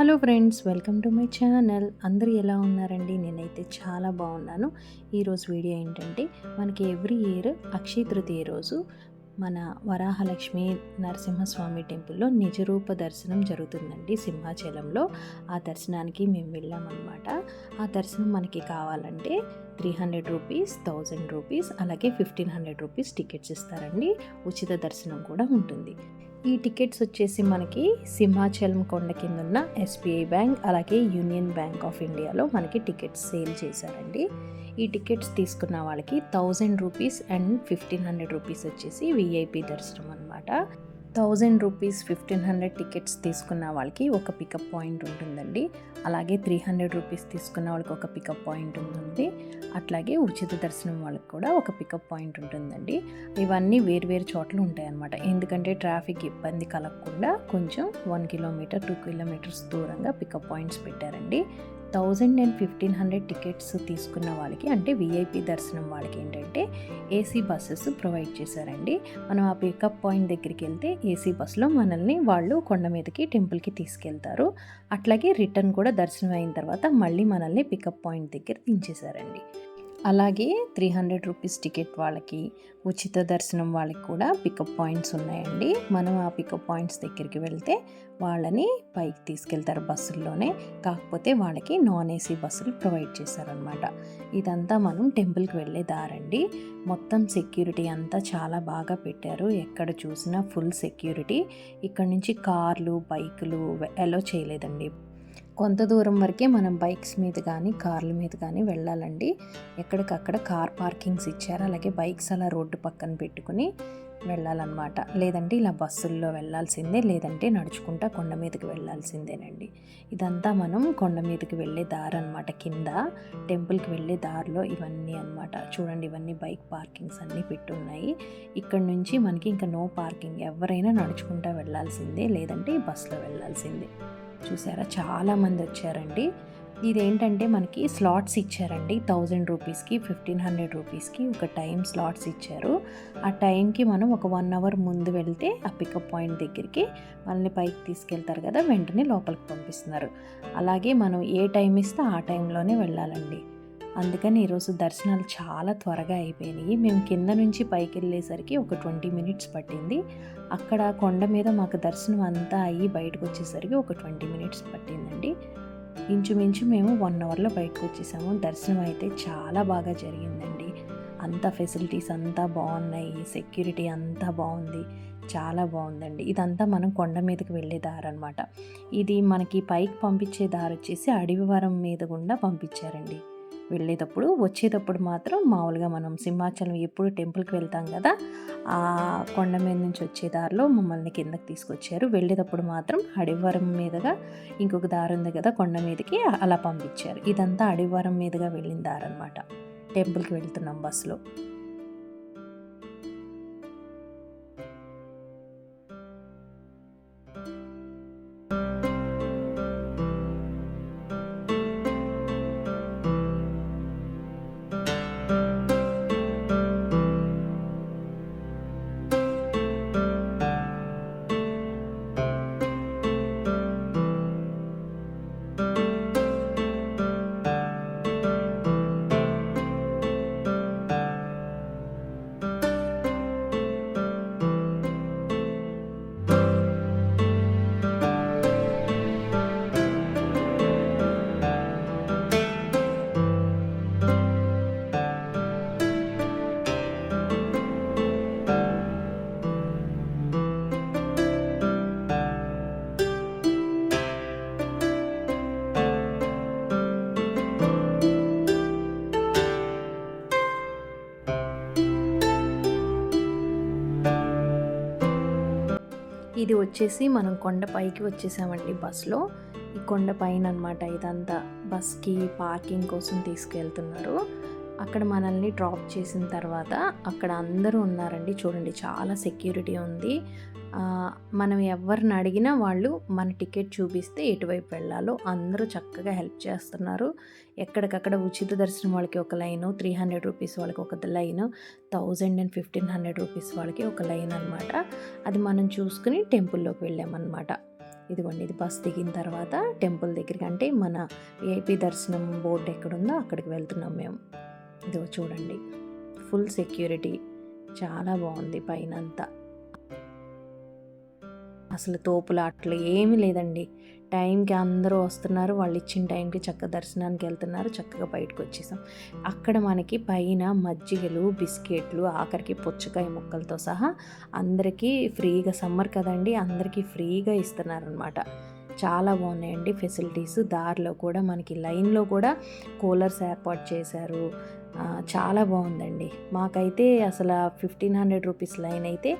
Hello friends welcome to my channel. అందరూ ఎలా ఉన్నారండి? నేనైతే చాలా బాగున్నాను. ఈరోజు వీడియో ఏంటంటే మనకి ఎవ్రీ ఇయర్ అక్షయ తృతీయ రోజు మన వరాహలక్ష్మి నరసింహస్వామి టెంపుల్లో నిజరూప దర్శనం జరుగుతుందండి సింహాచలంలో. ఆ దర్శనానికి మేము వెళ్ళామన్నమాట. ఆ దర్శనం మనకి కావాలంటే three hundred rupees thousand rupees అలాగే ఫిఫ్టీన్ హండ్రెడ్ రూపీస్ టికెట్స్ ఇస్తారండి. ఉచిత దర్శనం కూడా ఉంటుంది. ఈ టికెట్స్ వచ్చేసి మనకి సింహాచలం కొండ కింద ఉన్న ఎస్బీఐ బ్యాంక్ అలాగే యూనియన్ బ్యాంక్ ఆఫ్ ఇండియాలో మనకి టికెట్స్ సేల్ చేశారండి. ఈ టికెట్స్ తీసుకున్న వాళ్ళకి thousand rupees and fifteen hundred rupees వచ్చేసి విఐపి దర్శనం అనమాట thousand rupees fifteen hundred tickets తీసుకున్న వాళ్ళకి ఒక పికప్ పాయింట్ ఉంటుందండి. అలాగే త్రీ హండ్రెడ్ రూపీస్ తీసుకున్న వాళ్ళకి ఒక పికప్ పాయింట్ ఉంటుంది. అట్లాగే ఉచిత దర్శనం వాళ్ళకి కూడా ఒక పికప్ పాయింట్ ఉంటుందండి. ఇవన్నీ వేరు చోట్ల ఉంటాయన్నమాట. ఎందుకంటే ట్రాఫిక్ ఇబ్బంది కలగకుండా కొంచెం వన్ కిలోమీటర్ టూ కిలోమీటర్స్ దూరంగా పికప్ పాయింట్స్ పెట్టారండి. Thousand and fifteen hundred tickets తీసుకున్న వాళ్ళకి అంటే విఐపి దర్శనం వాళ్ళకి ఏంటంటే ఏసీ బస్సెస్ ప్రొవైడ్ చేశారండి. మనం ఆ పికప్ పాయింట్ దగ్గరికి వెళ్తే ఏసీ బస్సులో మనల్ని వాళ్ళు కొండ మీదకి టెంపుల్కి తీసుకెళ్తారు. అట్లాగే రిటర్న్ కూడా దర్శనం అయిన తర్వాత మళ్ళీ మనల్ని పికప్ పాయింట్ దగ్గర దించేశారండి. అలాగే త్రీ హండ్రెడ్ రూపీస్ టికెట్ వాళ్ళకి ఉచిత దర్శనం వాళ్ళకి కూడా పికప్ పాయింట్స్ ఉన్నాయండి. మనం ఆ పికప్ పాయింట్స్ దగ్గరికి వెళ్తే వాళ్ళని పైకి తీసుకెళ్తారు బస్సుల్లోనే. కాకపోతే వాళ్ళకి నాన్ ఏసీ బస్సులు ప్రొవైడ్ చేశారనమాట ఇదంతా మనం టెంపుల్కి వెళ్ళే దారండి. మొత్తం సెక్యూరిటీ అంతా చాలా బాగా పెట్టారు. ఎక్కడ చూసినా ఫుల్ సెక్యూరిటీ. ఇక్కడ నుంచి కార్లు బైకులు ఎలో చేయలేదండి. కొంత దూరం వరకే మనం బైక్స్ మీద కానీ కార్ల మీద కానీ వెళ్ళాలండి. ఎక్కడికక్కడ కార్ పార్కింగ్స్ ఇచ్చారు. అలాగే బైక్స్ అలా రోడ్డు పక్కన పెట్టుకుని వెళ్ళాలన్నమాట. లేదంటే ఇలా బస్సుల్లో వెళ్ళాల్సిందే లేదంటే నడుచుకుంటా కొండ మీదకి వెళ్ళాల్సిందేనండి. ఇదంతా మనం కొండ మీదకి వెళ్ళే దారి అనమాట కింద టెంపుల్కి వెళ్ళే దారిలో ఇవన్నీ అనమాట చూడండి ఇవన్నీ బైక్ పార్కింగ్స్ అన్నీ పెట్టున్నాయి. ఇక్కడ నుంచి మనకి ఇంకా నో పార్కింగ్. ఎవరైనా నడుచుకుంటా వెళ్ళాల్సిందే లేదంటే బస్సులో వెళ్ళాల్సిందే. చూసారా? చాలామంది వచ్చారండి. ఇదేంటంటే మనకి స్లాట్స్ ఇచ్చారండి. థౌజండ్ రూపీస్కి ఫిఫ్టీన్ హండ్రెడ్ రూపీస్కి ఒక టైం స్లాట్స్ ఇచ్చారు. ఆ టైంకి మనం ఒక వన్ అవర్ ముందు వెళ్తే ఆ పికప్ పాయింట్ దగ్గరికి మనల్ని పైకి తీసుకెళ్తారు కదా వెంటనే లోపలికి పంపిస్తున్నారు. అలాగే మనం ఏ టైం ఇస్తే ఆ టైంలోనే వెళ్ళాలండి. అందుకని ఈరోజు దర్శనాలు చాలా త్వరగా అయిపోయినాయి. మేము కింద నుంచి పైకి వెళ్ళేసరికి ఒక ట్వంటీ మినిట్స్ పట్టింది. అక్కడ కొండ మీద మాకు దర్శనం అంతా అయ్యి బయటకు వచ్చేసరికి ఒక ట్వంటీ మినిట్స్ పట్టిందండి. ఇంచుమించు మేము వన్ అవర్లో బయటకు వచ్చేసాము. దర్శనం అయితే చాలా బాగా జరిగిందండి. అంత ఫెసిలిటీస్ అంతా బాగున్నాయి. సెక్యూరిటీ అంతా బాగుంది. చాలా బాగుందండి. ఇదంతా మనం కొండ మీదకి వెళ్ళే దారి అనమాట ఇది మనకి పైకి పంపించే దారి వచ్చేసి అడవివరం మీద గుండా పంపించారండి. వెళ్ళేటప్పుడు వచ్చేటప్పుడు మాత్రం మామూలుగా మనం సింహాచలం ఎప్పుడు టెంపుల్కి వెళ్తాం కదా ఆ కొండ మీద నుంచి వచ్చే దారిలో మమ్మల్ని కిందకి తీసుకొచ్చారు. వెళ్ళేటప్పుడు మాత్రం అడివరం మీదుగా ఇంకొక దారి ఉంది కదా కొండ మీదకి అలా పంపించారు. ఇదంతా అడివరం మీదుగా వెళ్ళిన దారి అనమాట టెంపుల్కి వెళ్తున్నాం బస్సులో. ఇది వచ్చేసి మనం కొండ పైకి వచ్చేసామండి బస్సులో. ఈ కొండ పైన అనమాట ఇదంతా బస్కి పార్కింగ్ కోసం తీసుకెళ్తున్నారు. అక్కడ మనల్ని డ్రాప్ చేసిన తర్వాత అక్కడ అందరూ ఉన్నారండి. చూడండి చాలా సెక్యూరిటీ ఉంది. మనం ఎవరిని అడిగినా వాళ్ళు మన టికెట్ చూపిస్తే ఎటువైపు వెళ్ళాలో అందరూ చక్కగా హెల్ప్ చేస్తున్నారు. ఎక్కడికక్కడ ఉచిత దర్శనం వాళ్ళకి ఒక లైను త్రీ హండ్రెడ్ రూపీస్ వాళ్ళకి ఒక line thousand and fifteen hundred rupees వాళ్ళకి ఒక లైన్ అనమాట అది మనం చూసుకుని టెంపుల్లోకి వెళ్ళామన్నమాట. ఇదిగోండి ఇది బస్ దిగిన తర్వాత టెంపుల్ దగ్గరికి అంటే మన ఏపీ దర్శనం బోర్డు ఎక్కడుందో అక్కడికి వెళ్తున్నాం మేము. ఇదిగో చూడండి ఫుల్ సెక్యూరిటీ చాలా బాగుంది పైన అంతా అసలు తోపులాట్లు ఏమీ లేదండి. టైంకి అందరూ వస్తున్నారు. వాళ్ళు ఇచ్చిన టైంకి చక్కగా దర్శనానికి వెళ్తున్నారు. చక్కగా బయటకు వచ్చేసాం. అక్కడ మనకి పైన మజ్జిగలు బిస్కెట్లు ఆఖరికి పుచ్చకాయ ముక్కలతో సహా అందరికీ ఫ్రీగా సమ్మర్ కదండి. అందరికీ ఫ్రీగా ఇస్తున్నారనమాట చాలా బాగున్నాయండి ఫెసిలిటీస్. దారిలో కూడా మనకి లైన్లో కూడా కూలర్స్ ఏర్పాటు చేశారు. చాలా బాగుందండి. మాకైతే అసలు ఫిఫ్టీన్ హండ్రెడ్ రూపీస్ లైన్ అయితే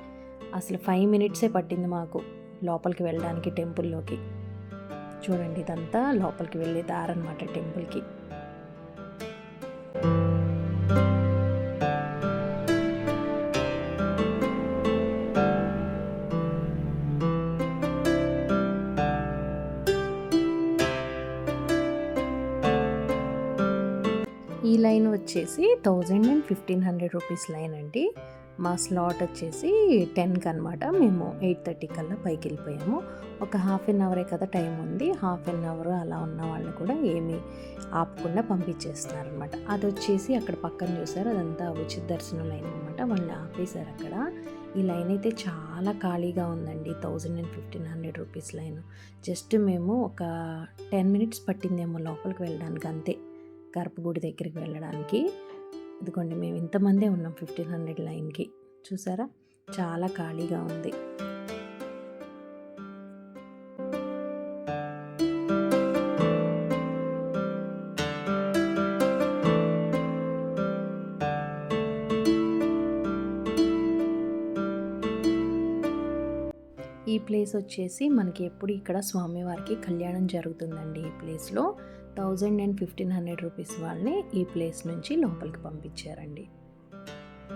అసలు ఫైవ్ మినిట్సే పట్టింది మాకు. లోపలికి వెళ్ళడానికి టెంపుల్లోకి. చూడండి ఇదంతా లోపలికి వెళ్ళే దారనమాట టెంపుల్కి. ఈ లైన్ వచ్చేసి thousand and fifteen hundred rupees line అండి. మా స్లాట్ వచ్చేసి టెన్కి అనమాట మేము ఎయిట్ థర్టీ కల్లా పైకి వెళ్ళిపోయాము. ఒక హాఫ్ అన్ అవరే కదా టైం ఉంది. హాఫ్ అన్ అవర్ అలా ఉన్న వాళ్ళు కూడా ఏమీ ఆపకుండా పంపించేస్తున్నారు అనమాట అది వచ్చేసి అక్కడ పక్కన చూసారు. అదంతా ఉచిత దర్శనం లైన్ అనమాట వాళ్ళని ఆపేశారు అక్కడ. ఈ లైన్ అయితే చాలా ఖాళీగా ఉందండి. Thousand and fifteen hundred rupees line. Just మేము ఒక టెన్ మినిట్స్ పట్టిందేమో లోపలికి వెళ్ళడానికి అంతే. గర్భగుడి దగ్గరికి వెళ్ళడానికి. ఇదిగోండి మేము ఇంతమందే ఉన్నాం ఫిఫ్టీన్ హండ్రెడ్ లైన్కి. చూసారా? చాలా ఖాళీగా ఉంది. ఈ ప్లేస్ వచ్చేసి మనకి ఎప్పుడు ఇక్కడ స్వామివారికి కళ్యాణం జరుగుతుందండి ఈ ప్లేస్లో. Thousand and fifteen hundred rupees వాళ్ళని ఈ ప్లేస్ నుంచి లోపలికి పంపించారండి.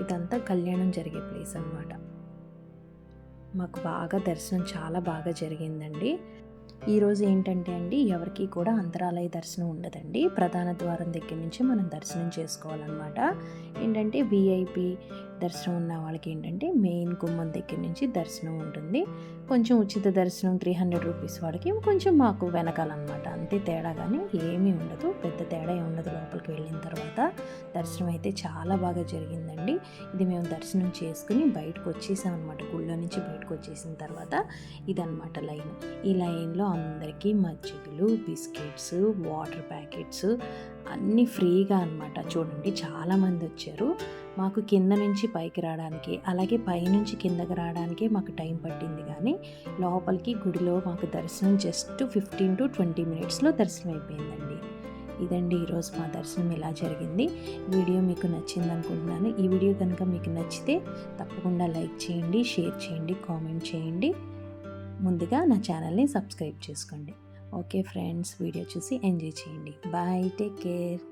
ఇదంతా కళ్యాణం జరిగే ప్లేస్ అన్నమాట. మాకు బాగా దర్శనం చాలా బాగా జరిగిందండి. ఈరోజు ఏంటంటే అండి ఎవరికి కూడా అంతరాలయ దర్శనం ఉండదండి. ప్రధాన ద్వారం దగ్గర నుంచి మనం దర్శనం చేసుకోవాలన్నమాట. ఏంటంటే విఐపి దర్శనం ఉన్న వాళ్ళకి ఏంటంటే మెయిన్ గుమ్మం దగ్గర నుంచి దర్శనం ఉంటుంది. కొంచెం ఉచిత దర్శనం త్రీ హండ్రెడ్ రూపీస్ వాడికి. కొంచెం మాకు వెనకాలన్నమాట. అంతే తేడా కానీ ఏమీ ఉండదు. పెద్ద తేడా ఏమి ఉండదు లోపలికి వెళ్ళిన తర్వాత. దర్శనం అయితే చాలా బాగా జరిగిందండి. ఇది మేము దర్శనం చేసుకుని బయటకు వచ్చేసామన్నమాట. గుళ్ళో నుంచి బయటకు వచ్చేసిన తర్వాత ఇదనమాట లైన్. ఈ లైన్లో అందరికీ మజ్జిగలు బిస్కెట్స్ వాటర్ ప్యాకెట్స్ అన్నీ ఫ్రీగా అనమాట చూడండి చాలామంది వచ్చారు. మాకు కింద నుంచి పైకి రావడానికి అలాగే పైనుంచి కిందకి రావడానికి మాకు టైం పట్టింది కానీ లోపలికి గుడిలో మాకు దర్శనం జస్ట్ ఫిఫ్టీన్ టు ట్వంటీ మినిట్స్లో దర్శనం అయిపోయిందండి. ఇదండి ఈరోజు మా దర్శనం ఇలా జరిగింది. వీడియో మీకు నచ్చింది అనుకుంటున్నాను. ఈ వీడియో కనుక మీకు నచ్చితే తప్పకుండా లైక్ చేయండి షేర్ చేయండి కామెంట్ చేయండి. ముందుగా నా ఛానల్ని సబ్స్క్రైబ్ చేసుకోండి. ఓకే ఫ్రెండ్స్ వీడియో చూసి ఎంజాయ్ చేయండి. Bye take care.